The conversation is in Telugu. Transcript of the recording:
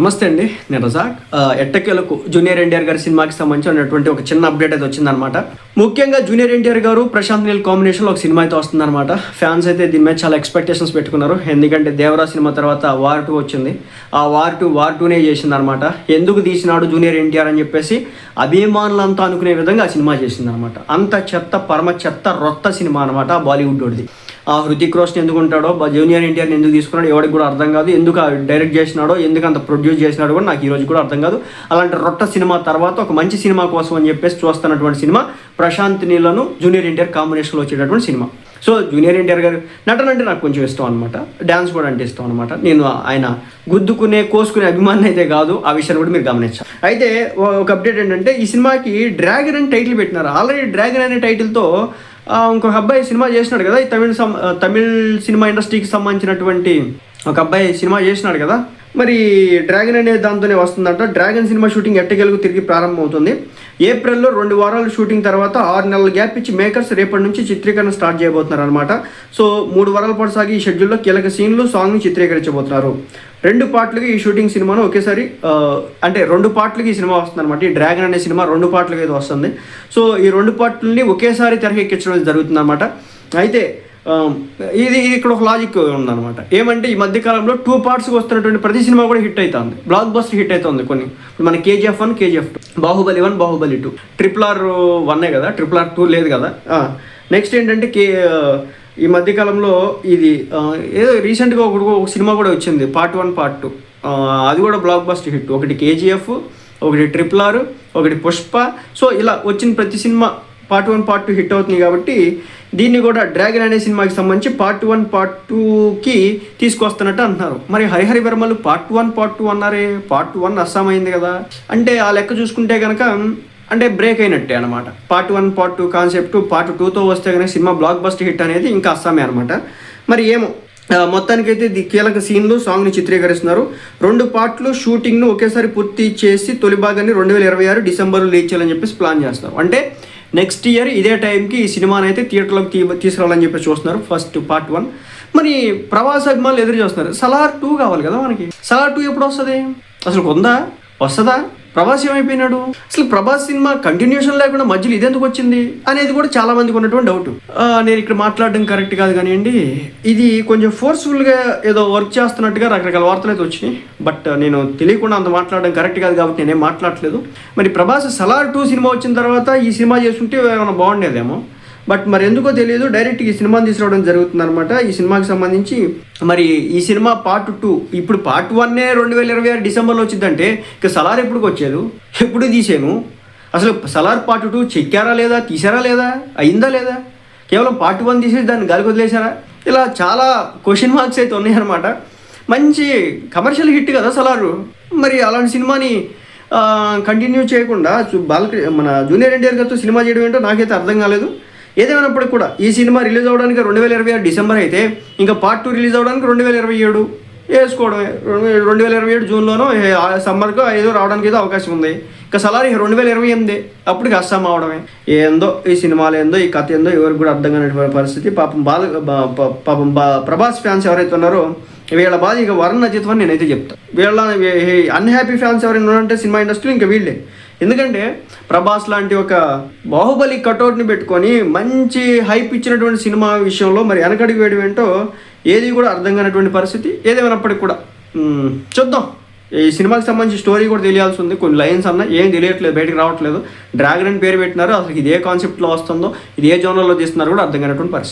నమస్తే అండి నేను రజాక్. ఎట్టకేలకు జూనియర్ ఎన్టీఆర్ గారి సినిమాకి సంబంధించినటువంటి ఒక చిన్న అప్డేట్ అయితే వచ్చిందనమాట ముఖ్యంగా జూనియర్ ఎన్టీఆర్ గారు ప్రశాంత్ నీల్ కాంబినేషన్లో ఒక సినిమా అయితే వస్తుందన్నమాట. ఫ్యాన్స్ అయితే దీని మీద చాలా ఎక్స్పెక్టేషన్స్ పెట్టుకున్నారు. ఎందుకంటే దేవరా సినిమా తర్వాత వార్ టూ వచ్చింది. ఆ వార్ టూ వార్ టూనే చేసిందనమాట ఎందుకు తీసినాడు జూనియర్ ఎన్టీఆర్ అని చెప్పేసి అభిమానులంతా అనుకునే విధంగా ఆ సినిమా చేసిందనమాట అంత చెత్త పరమ చెత్త రొత్త సినిమా అనమాట బాలీవుడ్ వాడిది ఆ హృతిక్ రోషన్ ఎందుకు ఉంటాడో జూనియర్ ఎన్టీఆర్ని ఎందుకు తీసుకున్నాడో ఎవరికి కూడా అర్థం కాదు. ఎందుకు డైరెక్ట్ చేసినాడో ఎందుకు అంత ప్రొడ్యూస్ చేసినాడో కూడా నాకు ఈ రోజు కూడా అర్థం కాదు. అలాంటి రొట్ట సినిమా తర్వాత ఒక మంచి సినిమా కోసం అని చెప్పేసి చూస్తున్నటువంటి సినిమా ప్రశాంత్ నీళ్ళను జూనియర్ ఎన్టీఆర్ కాంబినేషన్లో వచ్చేటటువంటి సినిమా. సో జూనియర్ ఎన్టీఆర్ గారు నటన అంటే నాకు కొంచెం ఇష్టం అనమాట డ్యాన్స్ కూడా అంటే ఇష్టం అనమాట నేను ఆయన గుద్దుకునే కోసుకునే అభిమాని అయితే కాదు. ఆ విషయాన్ని కూడా మీరు గమనించాలి అయితే ఒక అప్డేట్ ఏంటంటే ఈ సినిమాకి డ్రాగన్ అని టైటిల్ పెట్టినారు. ఆల్రెడీ డ్రాగన్ అనే టైటిల్తో ఇంకొక అబ్బాయి సినిమా చేసినాడు కదా ఈ తమిళ సం- తమిళ్ సినిమా ఇండస్ట్రీకి సంబంధించినటువంటి ఒక అబ్బాయి సినిమా చేసినాడు కదా. మరి డ్రాగన్ అనే దాంతోనే వస్తుందంట. డ్రాగన్ సినిమా షూటింగ్ ఎట్టగెలుగు తిరిగి ప్రారంభమవుతుంది. ఏప్రిల్లో రెండు వారాలు షూటింగ్ తర్వాత ఆరు నెలల గ్యాప్ ఇచ్చి మేకర్స్ రేపటి నుంచి చిత్రీకరణ స్టార్ట్ చేయబోతున్నారు అనమాట సో మూడు వారాల పాటు సాగి ఈ షెడ్యూల్లో కీలక సీన్లు సాంగ్ని చిత్రీకరించబోతున్నారు. రెండు పార్ట్లుగా ఈ షూటింగ్ సినిమాను ఒకేసారి అంటే రెండు పార్ట్లకి ఈ సినిమా వస్తుంది అనమాట ఈ డ్రాగన్ అనే సినిమా రెండు పార్ట్లుగా ఇది వస్తుంది. సో ఈ రెండు పార్ట్లని ఒకేసారి తెరకెక్కించడం జరుగుతుంది అనమాట అయితే ఇది ఇది ఇక్కడ ఒక లాజిక్ ఉందన్నమాట. ఏమంటే ఈ మధ్య కాలంలో టూ పార్ట్స్కి వస్తున్నటువంటి ప్రతి సినిమా కూడా హిట్ అవుతుంది బ్లాక్ బస్టర్ హిట్ అవుతుంది కొన్ని. మన KGF one KGF two. Baahubali one Baahubali two. Triple R వన్నే కదా? ట్రిపుల్ ఆర్ టూ లేదు కదా? నెక్స్ట్ ఏంటంటే కే ఈ మధ్యకాలంలో ఇది ఏదో రీసెంట్గా ఒకటి ఒక సినిమా కూడా వచ్చింది పార్ట్ వన్ పార్ట్ టూ అది కూడా బ్లాక్ బస్టర్ హిట్ ఒకటి కేజీఎఫ్ ఒకటి ట్రిపుల్ ఆర్ ఒకటి పుష్ప సో ఇలా వచ్చిన ప్రతి cinema part one part two hit అవుతుంది కాబట్టి దీన్ని కూడా డ్రాగన్ అనే సినిమాకి సంబంధించి పార్ట్ వన్ పార్ట్ టూకి తీసుకొస్తున్నట్టు అంటున్నారు. మరి హరిహరి వర్మలు పార్ట్ వన్ పార్ట్ టూ అన్నారే? పార్ట్ వన్ అస్సాం అయింది కదా. అంటే ఆ లెక్క చూసుకుంటే కనుక అంటే బ్రేక్ అయినట్టే అనమాట part one part two concept part టూతో వస్తే కనుక సినిమా బ్లాక్ బస్ట్ హిట్ అనేది ఇంకా అస్సామే అనమాట మరి ఏమో మొత్తానికైతే ది కీలక సీన్లు సాంగ్ని చిత్రీకరిస్తున్నారు. రెండు పార్ట్లు షూటింగ్ను ఒకేసారి పూర్తి చేసి తొలి భాగాన్ని రెండు వేల ఇరవై ఆరు డిసెంబర్లో లీక్ చేయాలని చెప్పేసి ప్లాన్ చేస్తున్నారు. అంటే నెక్స్ట్ ఇయర్ ఇదే టైంకి ఈ సినిమాని అయితే థియేటర్లోకి తీ తీసుకురావాలని చెప్పేసి చూస్తున్నారు ఫస్ట్ పార్ట్ వన్ మరి ప్రవాస అభిమానులు ఎదురు చూస్తున్నారు. సలార్ టూ కావాలి కదా మనకి. సలార్ టూ ఎప్పుడు వస్తుంది? అసలు కొందా వస్తుందా? ప్రభాస్ ఏమైపోయినాడు? అసలు ప్రభాస్ సినిమా కంటిన్యూషన్ లేకుండా మధ్యలో ఇదెందుకు వచ్చింది అనేది కూడా చాలా మందికి ఉన్నటువంటి డౌట్ నేను ఇక్కడ మాట్లాడడం కరెక్ట్ కాదు కానివ్వండి. ఇది కొంచెం ఫోర్స్ఫుల్గా ఏదో వర్క్ చేస్తున్నట్టుగా రకరకాల వార్తలు అయితే వచ్చినాయి. బట్ నేను తెలియకుండా అంత మాట్లాడడం కరెక్ట్ కాదు కాబట్టి నేనేం మాట్లాడట్లేదు. మరి ప్రభాస్ సలార్ టూ సినిమా వచ్చిన తర్వాత ఈ సినిమా చేస్తుంటే ఏమైనా బాగుండేదేమో? బట్ మరి ఎందుకో తెలియదు డైరెక్ట్ ఈ సినిమాని తీసుకురావడం జరుగుతుంది అనమాట ఈ సినిమాకి సంబంధించి మరి ఈ సినిమా పార్ట్ టూ ఇప్పుడు పార్ట్ వన్నే రెండు వేల ఇరవై ఆరు డిసెంబర్లో వచ్చిందంటే ఇక సలార్ ఎప్పుడు వచ్చేది? ఎప్పుడు తీసాను? అసలు సలార్ పార్ట్ టూ చెక్కారా లేదా తీసారా లేదా అయిందా లేదా? కేవలం పార్ట్ వన్ తీసేసి దాన్ని గాలికి వదిలేశారా? ఇలా చాలా క్వశ్చన్ మార్క్స్ అయితే ఉన్నాయన్నమాట. మంచి కమర్షియల్ హిట్ కదా సలారు. మరి అలాంటి సినిమాని కంటిన్యూ చేయకుండా చు- మన జూనియర్ ఎన్టీఆర్ గారితో సినిమా చేయడం ఏంటో నాకైతే అర్థం కాలేదు. ఏదేమైనప్పటికీ కూడా ఈ సినిమా రిలీజ్ అవ్వడానికి రెండు వేల ఇరవై ఆరు డిసెంబర్ అయితే ఇంకా పార్ట్ టూ రిలీజ్ అవ్వడానికి రెండు వేల ఇరవై ఏడు వేసుకోవడమే. రెండు రెండు వేల ఇరవై ఏడు జూన్లోనో ఆ సమ్మర్కో ఏదో రావడానికి ఏదో అవకాశం ఉంది. ఇంకా సలారి రెండు వేల ఇరవై ఎనిమిది. అప్పటికి అస్సాం అవడమే. ఏందో ఈ సినిమాలు ఏందో ఈ కథ ఏందో ఎవరికి కూడా అర్థం కానటువంటి పరిస్థితి. పాపం బాల బా- పాపం బా ప్రభాస్ ఫ్యాన్స్ ఎవరైతే ఉన్నారో వీళ్ళ బాధ ఇక వరుణ్ అజిత్ అని నేనైతే చెప్తాను వీళ్ళ అన్హ్యాపీ ఫ్యాన్స్ ఎవరైనా ఉన్నారంటే సినిమా ఇండస్ట్రీ ఇంకా వీళ్ళే. ఎందుకంటే ప్రభాస్ లాంటి ఒక బాహుబలి కటౌట్ని పెట్టుకొని మంచి హైప్ ఇచ్చినటువంటి సినిమా విషయంలో మరి వెనకడికి వేయడం ఏంటో ఏది కూడా అర్థం కానటువంటి పరిస్థితి. ఏదేమైనప్పటికి కూడా చూద్దాం. ఈ సినిమాకి సంబంధించి స్టోరీ కూడా తెలియాల్సి ఉంది. కొన్ని లైన్స్ అన్న ఏం తెలియట్లేదు బయటకు రావట్లేదు. డ్రాగన్ అని పేరు పెట్టినారు. అసలు ఇది ఏ కాన్సెప్ట్లో వస్తుందో ఇది ఏ జోనర్లో తీస్తున్నారో కూడా అర్థం కానటువంటి పరిస్థితి.